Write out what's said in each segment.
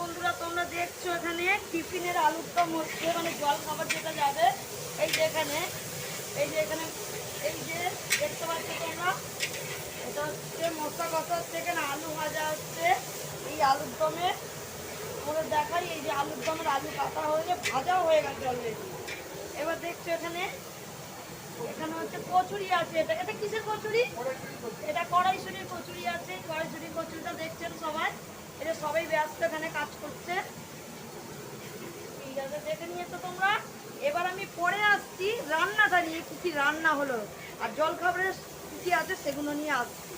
বন্ধুরা, তোমরা দেখছ এখানে টিফিনের আলুর দম হচ্ছে মানে জল খাবার যেটা যাবে, এই যে এখানে, এই যে এখানে, এই যে দেখতে পাচ্ছ তোমরা, এটা হচ্ছে মশলা কষা হচ্ছে, এখানে আলু ভাজা হচ্ছে, এই আলুর দমে ওরা দেখাই, এই যে আলুর দমের আলু কাটা হয়ে, ভাজাও হয়ে গেছে অলরেডি এবার দেখছ এখানে এখানে হচ্ছে কচুরি আছে, এটা এটা কিসের কচুরি? এটা কড়াইশুটির কচুরি আছে, কড়াইশুটির কচুরিটা দেখছেন সবাই? এটা সবাই ব্যস্ত এখানে কাজ করছে। ঠিক আছে, দেখে নিয়েছো তোমরা? এবার আমি পরে আসছি রান্নাটা নিয়ে কি কি রান্না হলো। আর জল খাবারের কি কি আছে সেগুলো নিয়ে আসছি।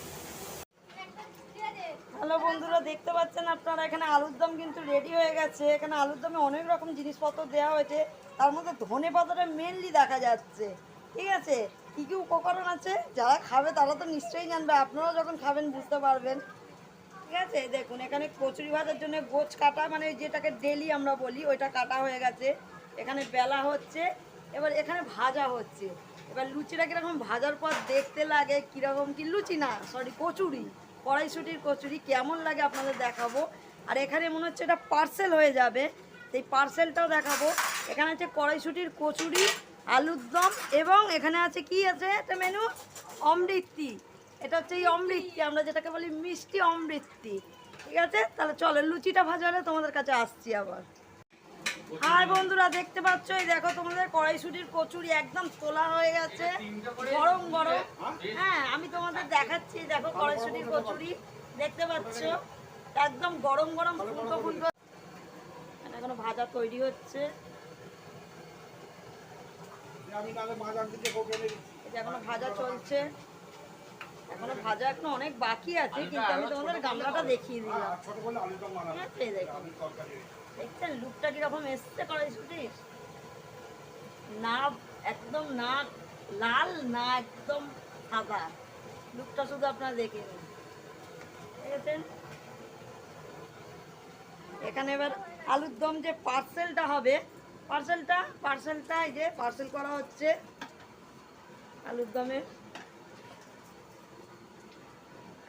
হ্যালো বন্ধুরা, দেখতে পাচ্ছেন আপনারা, এখানে আলুর দম কিন্তু রেডি হয়ে গেছে। এখানে আলুর দমে অনেক রকম জিনিসপত্র দেওয়া হয়েছে। তার মধ্যে ধনে পাতাটা মেনলি দেখা যাচ্ছে। ঠিক আছে? কী কী উপকরণ আছে? যারা খাবে তারা তো নিশ্চয়ই জানবে। আপনারাও যখন খাবেন, বুঝতে পারবেন। ঠিক আছে? দেখুন, এখানে কচুরি ভাজার জন্য গোছ কাটা মানে যেটাকে ডেলি আমরা বলি, ওইটা কাটা হয়ে গেছে। এখানে বেলা হচ্ছে, এবার এখানে ভাজা হচ্ছে। এবার লুচিটা কীরকম ভাজার পর দেখতে লাগে, কীরকম কি লুচি না সরি কচুরি। কড়াইশুটির কচুরি, কেমন লাগে আপনাদের দেখাবো। আর এখানে মনে হচ্ছে এটা পার্সেল হয়ে যাবে। সেই পার্সেলটাও দেখাবো। এখানে আছে কড়াইশুটির কচুরি, আলুর দম, এবং এখানে আছে কি আছে? একটা মেনু অমৃতি। এটা হচ্ছে এই অমৃতি আমরা যেটাকে বলি মিষ্টি অমৃতি ঠিক আছে? তাহলে চলো লুচিটা ভাজা হলে তোমাদের কাছে আসছি আবার। হাই বন্ধুরা দেখতে পাচ্ছ? এই দেখো তোমাদের কড়াইশুটির কচুরি একদম তোলা হয়ে গেছে। গরম গরম। হ্যাঁ আমি তোমাদের দেখাচ্ছি দেখো কড়াইশুটির কচুরি। দেখতে পাচ্ছ? একদম গরম গরম ফুলকো ফুলকো। এখানে ভাজা তৈরি হচ্ছে। এখনও ভাজা চলছে। এখনও ভাজা এখনও অনেক বাকি আছে কিন্তু আমি তোমাদের গামলাটা দেখিয়ে দিলাম। তরকারি। দেখছেন লুকটা কীরকম এসছে কড়াইশুটির? না একদম না লাল না একদম সাদা? লুকটা শুধু আপনারা দেখে নিন। এখানে এবার আলুর দম যে পার্সেলটা হবে পার্সেলটা পার্সেলটা এই যে পার্সেল করা হচ্ছে আলুর দমের।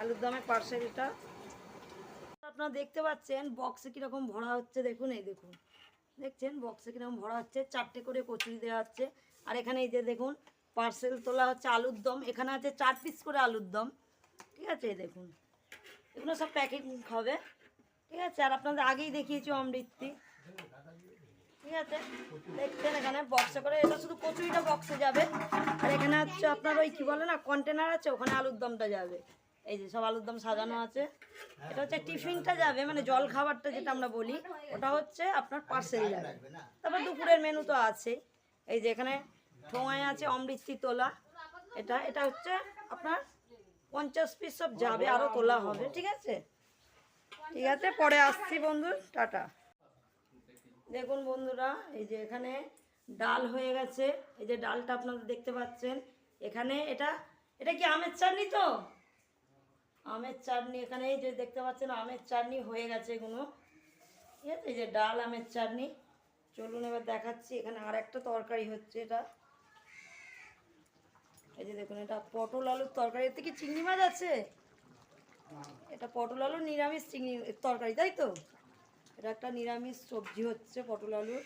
আলুর দমের পার্সেলটা আপনারা দেখতে পাচ্ছেন বক্সে কীরকম ভরা হচ্ছে, দেখুন এই দেখুন। দেখছেন বক্সে কীরকম ভরা হচ্ছে, চারটে করে কচুরি দেওয়া হচ্ছে। আর এখানে এই যে দেখুন পার্সেল তোলা হচ্ছে আলুর দম। এখানে আছে চার পিস করে আলুর দম। ঠিক আছে, এই দেখুন। এগুলো সব প্যাকেট হবে। ঠিক আছে, আর আপনাদের আগেই দেখিয়েছি অমৃতি ঠিক আছে, দেখছেন এখানে বক্সে করে, এটা শুধু কচুরিটা বক্সে যাবে। আর এখানে হচ্ছে আপনার ওই কী বলে না কন্টেনার আছে, ওখানে আলুর দমটা যাবে। এই যে সব আলুর দম সাজানো আছে। এটা হচ্ছে টিফিনটা যাবে মানে জল খাবারটা যেটা আমরা বলি, ওটা হচ্ছে আপনার পার্সেল যাবে। তারপর দুপুরের মেনু তো আছে। এই যে এখানে ঠোঙায় আছে অমৃতি তোলা। এটা এটা হচ্ছে আপনার পঞ্চাশ পিস সব যাবে আরও তোলা হবে, ঠিক আছে? ঠিক আছে, পরে আসছি বন্ধু, টাটা। দেখুন বন্ধুরা, এই যে এখানে ডাল হয়ে গেছে। এই যে ডালটা আপনারা দেখতে পাচ্ছেন। এখানে এটা এটা কি আমের চাটনি তো? আমের চাটনি, এখানে এই যে দেখতে পাচ্ছেন আমের চাটনি হয়ে গেছে এগুলো। ঠিক আছে এই যে ডাল আমের চাটনি। চলুন এবার দেখাচ্ছি, এখানে আর একটা তরকারি হচ্ছে এটা। এই যে দেখুন, এটা পটল আলুর তরকারি। এতে কি চিংড়ি মাছ আছে? এটা পটল আলু নিরামিষ চিংড়ি তরকারি, তাই তো? এটা একটা নিরামিষ সবজি হচ্ছে পটল আলুর।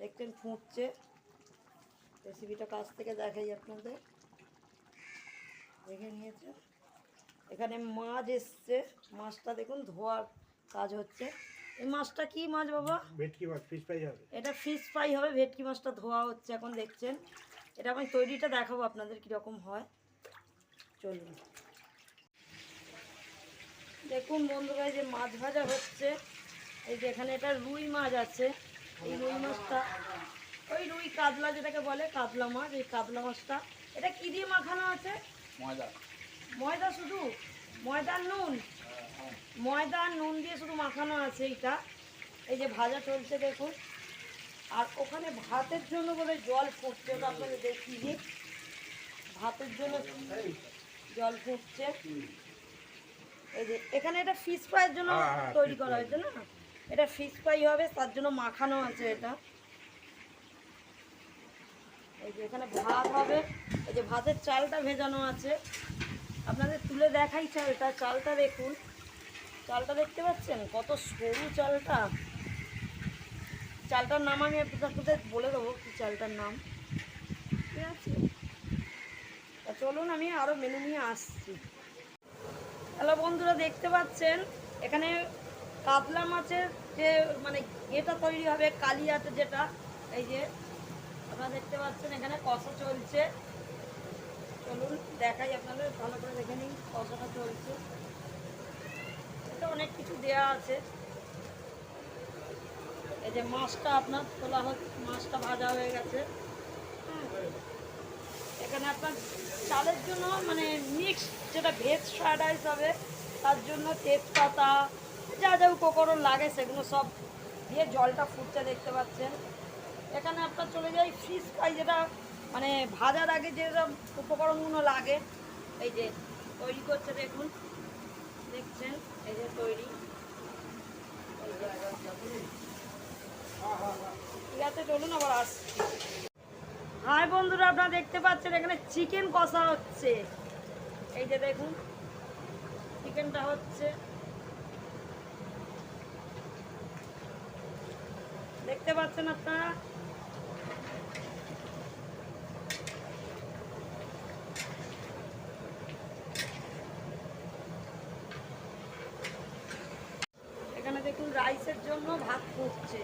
দেখছেন, ফুটছে। রেসিপিটা কাছ থেকে দেখাই আপনাদের। দেখে নিয়েছে এখানে মাছ এসছে। মাছটা দেখুন ধোয়ার কাজ হচ্ছে। এই মাছটা কি মাছ বাবা? ভেটকি মাছ ফিশ ফ্রাই হবে। এটা ফিশ ফ্রাই হবে ভেটকি মাছটা ধোয়া হচ্ছে এখন দেখছেন? এটা আমি তৈরিটা দেখাবো আপনাদের কীরকম হয়। চলুন। দেখুন বন্ধুরা এই যে মাছ ভাজা হচ্ছে। এই যে এখানে এটা রুই মাছ আছে। এই রুই মাছটা ওই রুই কাতলা যেটাকে বলে কাতলা মাছ এই কাতলা মাছটা। এটা কি দিয়ে মাখানো আছে? ময়দা। ময়দা শুধু ময়দা আর নুন। ময়দা আর নুন দিয়ে শুধু মাখানো আছে এইটা এই যে ভাজা চলছে দেখুন। আর ওখানে ভাতের জন্য বলে জল ফুটছে ওটা আপনাদের দেখিয়ে দিই। ভাতের জন্য জল ফুটছে। এই যে এখানে এটা ফিশ ফ্রাইয়ের জন্য হ্যাঁ, হ্যাঁ, তৈরি করা হয়েছে না? এটা ফিশ ফ্রাই হবে তার জন্য মাখানো আছে এটা। এই যে এখানে ভাত হবে। এই যে ভাতের চালটা ভেজানো আছে। আপনাদের তুলে দেখাই চালটা চালটা দেখুন। চালটা দেখতে পাচ্ছেন? কত সরু চালটা। চালটার নাম আমি আপনাদের বলে দেবো কি চালটার নাম। ঠিক আছে? চলুন, আমি আরও মেনু নিয়ে আসছি। হ্যালো বন্ধুরা, দেখতে পাচ্ছেন? এখানে কাতলা মাছের যে মানে এটা তৈরি হবে কালিয়াতে যেটা, এই যে, আপনারা দেখতে পাচ্ছেন এখানে কষা চলছে। চলুন, দেখাই আপনাদের, ভালো করে দেখে নিন কষাটা চলছে। এটা অনেক কিছু দেয়া আছে। এই যে মাছটা আপনার তোলা হচ্ছে, মাছটা ভাজা হয়ে গেছে। এখানে আপনার চালের জন্য মানে মিক্স যেটা ভেজ ফ্রাইড রাইস হবে, তার জন্য তেজপাতা, যা যা উপকরণ লাগে সেগুলো সব দিয়ে জলটা ফুটতে দেখতে পাচ্ছেন। এখানে আপনার চলে যায় ফিশ ফ্রাই যেটা মানে ভাজার আগে যেসব উপকরণগুলো লাগে, এই যে তৈরি করছে দেখুন, দেখছেন, এই যে তৈরি। ঠিক আছে, চলুন আবার আসছি। হাই বন্ধুরা, আপনারা দেখতে পাচ্ছেন এখানে চিকেন কষা হচ্ছে। এই যে দেখুন, চিকেনটা হচ্ছে। দেখতে পাচ্ছেন আপনারা? দেখুন রাইসের জন্য ভাত ফুটছে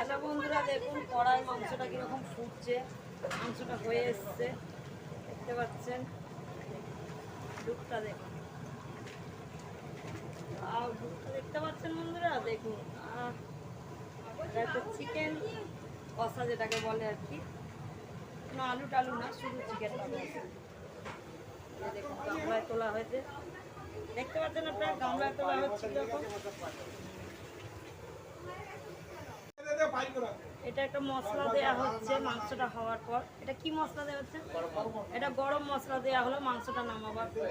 আচ্ছা বন্ধুরা, দেখুন কড়াই মাংসটা কীরকম ফুটছে। মাংসটা হয়ে এসছে। দেখতে পাচ্ছেন? দুধটা দেখুন। আর দুধটা দেখতে পাচ্ছেন বন্ধুরা? দেখুন। চিকেন কষা যেটাকে বলে আর কি। কোনো আলু টালু না, শুধু চিকেন দেখুন তোলা হয়েছে দেখতে পাচ্ছেন আপনার গামলায় তোলা হচ্ছে এটা একটা মশলা দেয়া হচ্ছে মাংসটা হওয়ার পর। এটা কি মশলা দেওয়া হচ্ছে? এটা গরম মশলা দেওয়া হলো, মাংসটা নামাবার পর।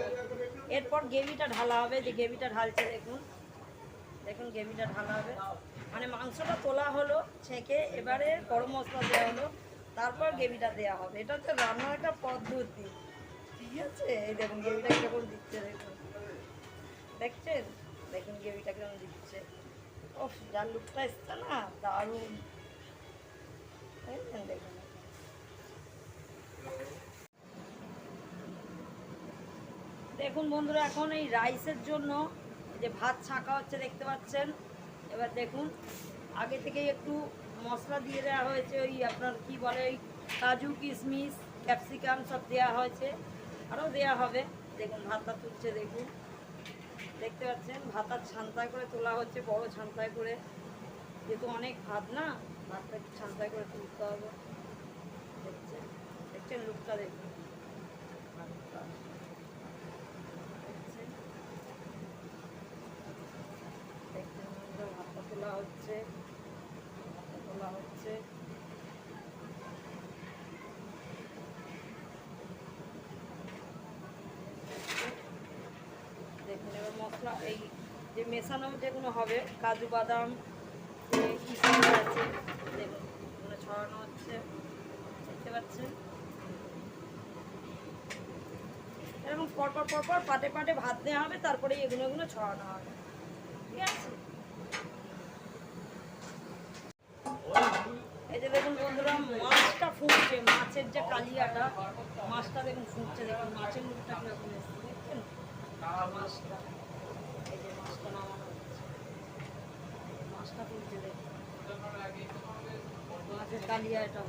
এরপর গ্রেভিটা ঢালা হবে, যে গ্রেভিটা ঢালছে দেখুন। দেখুন গ্রেভিটা ঢালা হবে। মানে মাংসটা তোলা হলো, ছেঁকে এবারে গরম মশলা দেওয়া হলো, তারপর গ্রেভিটা দেওয়া হবে। এটা হচ্ছে রান্নার একটা পদ্ধতি। দেখুন দিচ্ছে লুকটা না দেখছেন দেখুন। দেখুন বন্ধুরা, এখন এই রাইসের জন্য যে ভাত ছাঁকা হচ্ছে, দেখতে পাচ্ছেন? এবার দেখুন, আগে থেকেই একটু মশলা দিয়ে দেওয়া হয়েছে, ওই আপনার কি বলে কাজু কিশমিশ, ক্যাপসিকাম সব দেওয়া হয়েছে। আরও দেওয়া হবে। দেখুন, ভাতটা তুলছে দেখুন দেখতে পাচ্ছেন ভাতার ছান্তায় করে তোলা হচ্ছে, বড় ছান্তায় করে। যেহেতু অনেক ভাত না, ভাতটা একটু ছান্তায় করে তুলতে হবে। দেখছেন দেখছেন লুকটা দেখুন। ভাতটা। তোলা হচ্ছে তোলা হচ্ছে দেখুন এবার মশলা এই যে মেশানো যেগুলো হবে, কাজু বাদাম আছে, দেখুন, এগুলো ছড়ানো হচ্ছে, দেখতে পাচ্ছেন? এরকম পরপর পরপর পাটে পাটে ভাত দেওয়া হবে তারপরে এগুলো এগুলো ছড়ানো হবে। ঠিক আছে? এই যে দেখুন বন্ধুরা, মাছটা ফুটছে, মাছের যে কালিয়াটা, মাছটা দেখুন ফুটছে, দেখুন, মাছের মুখটা কীরকম এসছে দেখছেন? মাছটা যে মাছটা ফুটছে দেখুন মাছের কালিয়া এটা